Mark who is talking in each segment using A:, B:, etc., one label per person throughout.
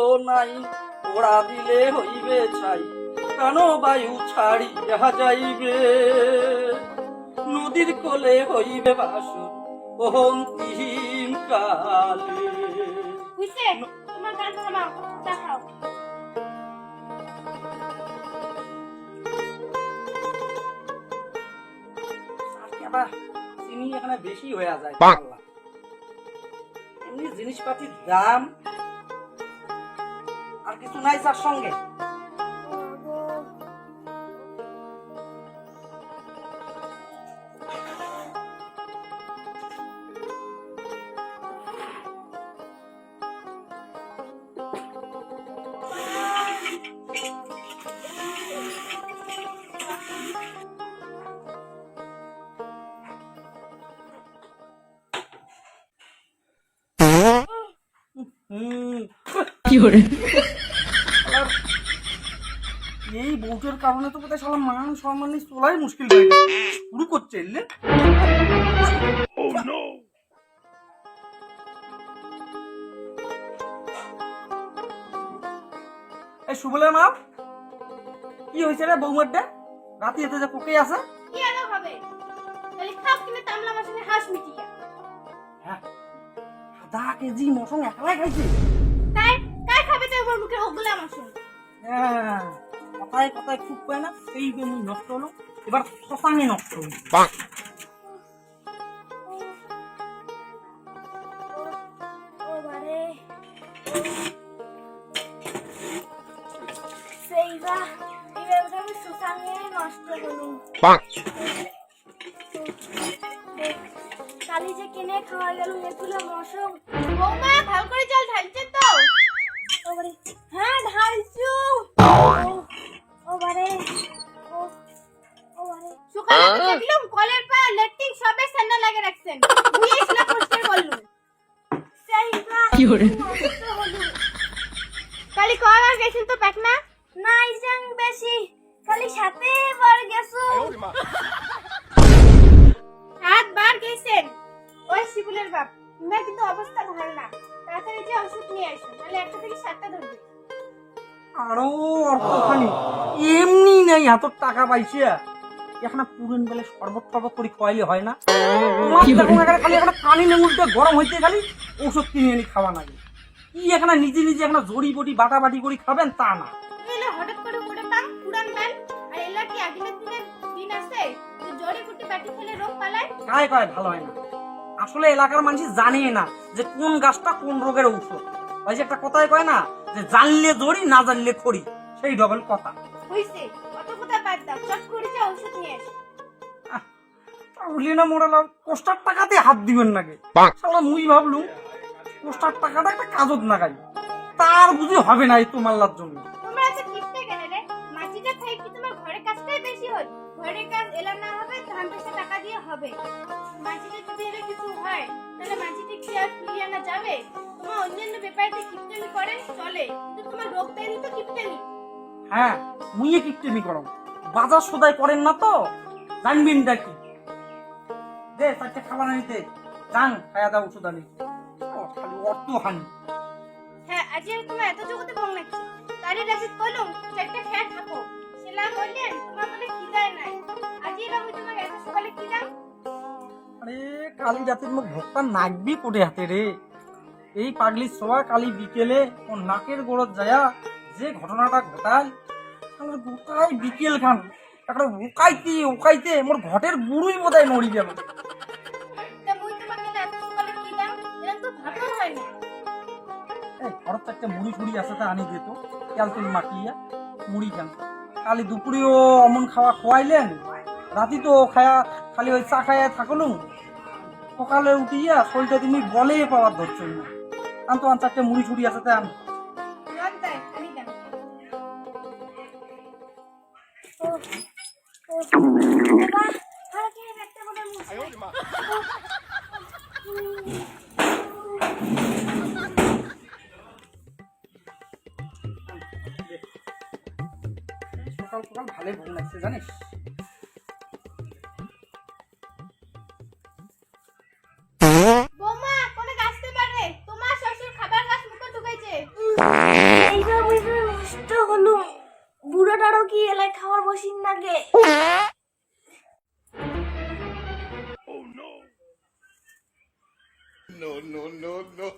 A: ধুলো নাই ওড়া দিলে হইবে ছাই। কেন বায়ু ছাড়ি যাহা যাইবে? নদীর কোলে হইবে বাসর অহন্তিহীন কালে।
B: তোমার গান থামাও দেখাও।
A: চিনি এখানে বেশি হয়ে যায় এমনি জিনিসপাতির দাম কিছু নাই তার এই বউটার কারণে তো বোধহয় সালা মান সম্মান নিয়ে চলাই মুশকিল হয়ে গেছে। শুরু করছে এলে? এই সুবলের মা কি হয়েছে রে বৌমারটা রাতে এতে যে পোকে আছে?
B: কি আর হবে? তাহলে খাপ কিনে তামলা মাসনে হাঁস মিটিয়া।
A: হ্যাঁ আধা কেজি মটন একলাই খাইছে।
B: তাই খাবে তাই ওর মুখে ওগুলা মাসন
A: হ্যাঁ কথায় কথায় খুব পায় না সেই জন্য নষ্ট হলো এবার শশাঙ্গে নষ্ট হলো।
B: কালি যে কিনে খাওয়া গেল এগুলো মশক বৌমা ভালো করে জল ঢালছে তো? হ্যাঁ ঢালছু। দেখলাম কলের পা লেট্রিন সবে সান্না লাগে রাখছেন। বুঝে এসলা পরিষ্কার করলু সেইবা কি হরে কালি কবার গেছেন তো পেকনা নাই যাং বেশি। খালি সাথে বার গেছো। সাত বার গেছেন। ওই শিবুলের বাপ। না কিন্তু অবস্থা ভালো না। তাড়াতাড়ি যে ওষুধ নিয়ে আসো নাহলে একটা থেকে সাতটা ধরবে।
A: আরও অর্থখানি। এমনি নাই হাতর টাকা পাইছে। এখন পুরেন বেলে শরবত টরবত করে খোয়াইলে হয় না। খালি এখন কানি নেমুলটা গরম হইতে খালি ওষুধ কিনে এনে খাওয়া লাগে। কি এখানে নিজে নিজে এখন জড়ি বটি বাটা বাটি করে খাবেন তা না।
B: এলে হঠাৎ করে উড়ে পান পুরান পান আর এলা কি আগিনের দিনের দিন আছে জড়ি ফুটি বাটি খেলে রোগ পালায়?
A: কায় কয় ভালো হয় না। আসলে এলাকার মানুষ জানে না যে কোন গাছটা কোন রোগের ঔষধ। ওই যে একটা কথাই কয় না যে জানলে জড়ি না জানলে খড়ি সেই ডবল কথা।
B: হইছে। কথা বাদ দাও চট করে যে ওষুধ নিয়ে আসো
A: উঠলি মোড়ালাম পোস্টার টাকাতে হাত দিবেন নাকি? শালা মুই ভাবলুম পোস্টার টাকাটা একটা কাজত নাগাই। তার বুঝি হবে না এই তোমাল্লার জন্য।
B: তোমরা আজ কিপটে গেলে রে? মাছিটা থেকে কি তোমার ঘরের কাজটাই বেশি হল ঘরের কাজ এলা না হবে ধান পয়সা টাকা দিয়ে হবে। মাছিটা যদি এলে কিছু হয় তাহলে মাছিটা কি আর ফিরিয়ে আনা যাবে? তোমার অন্যান্য ব্যাপারে কিপটেমি করেন চলে। কিন্তু তোমার রোগ দেয়নি তো কিপটেমি।
A: হ্যাঁ মুইয়ে কিপটেমি করো বাজার সদাই করেন না তো? জানবিন কি? দে চারটে খাবার আনিতে। যান খায়া দাও ওষুধ আনি। খালি অর্থ হানি।
B: হ্যাঁ আজ তোমার এত জগতে ভং লাগছে তারে রাজিত কলম চারটা খেয়ে থাকো। সেলা বললেন তোমার বলে খিদায় নাই। আজই এলাম তোমার এত সকালে খিদাম
A: আরে কালি রাতের মুখ ভোগটা নাকবি কোটে হাতে রে। এই পাগলি সোয়া কালি বিকেলে ও নাকের গোড়ত যায়া যে ঘটনাটা ঘটায় শালার গোটাই বিকেল খান। একটা ওকাইতে ওকাইতে মোর ঘটের বুড়ুই বোধহয় নড়ি গেল। ঘরত একটা মুড়ি ফুড়ি আছে তা আনি দিত তেল তুল মাখিয়া মুড়ি খান। কালি দুপুরেও অমন খাওয়া খোয়াইলেন রাতি তো খায়া খালি ওই চা খাইয়া থাকলুম সকালে উঠিয়া শরীরটা তুমি বলে পাওয়ার ধরছো না। আন তো আন চারটে মুড়ি ফুড়ি আছে তা সকাল সকাল ভালোই ঘুম লাগছে জানিস?
B: এলাই খাবার বসিন না গে
C: No, no, no, no.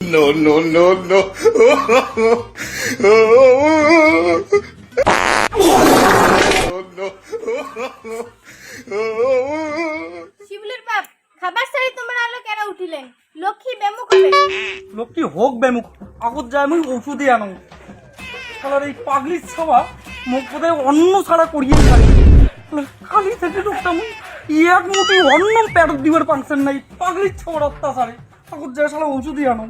C: No, no, no, no. No, no.
B: শিবুলের বাপ, খাবার সারি তোমার আলো কেন উঠিলেন? লক্ষ্মী বেমুখ হবে।
A: লোকটি হোক বেমুখ, আগত যায় আমি ওষুধে আনো শালার এই পাগলির সভা মুখ বোধহয় অন্ন ছাড়া করিয়ে থাকে খালি থেকে লোকটা মুই এক মুঠি অন্ন প্যারত দিবার পাংশন নাই, পাগলির ছবর অত্যাচারে। আগত যায় শালা ওষুধে আনো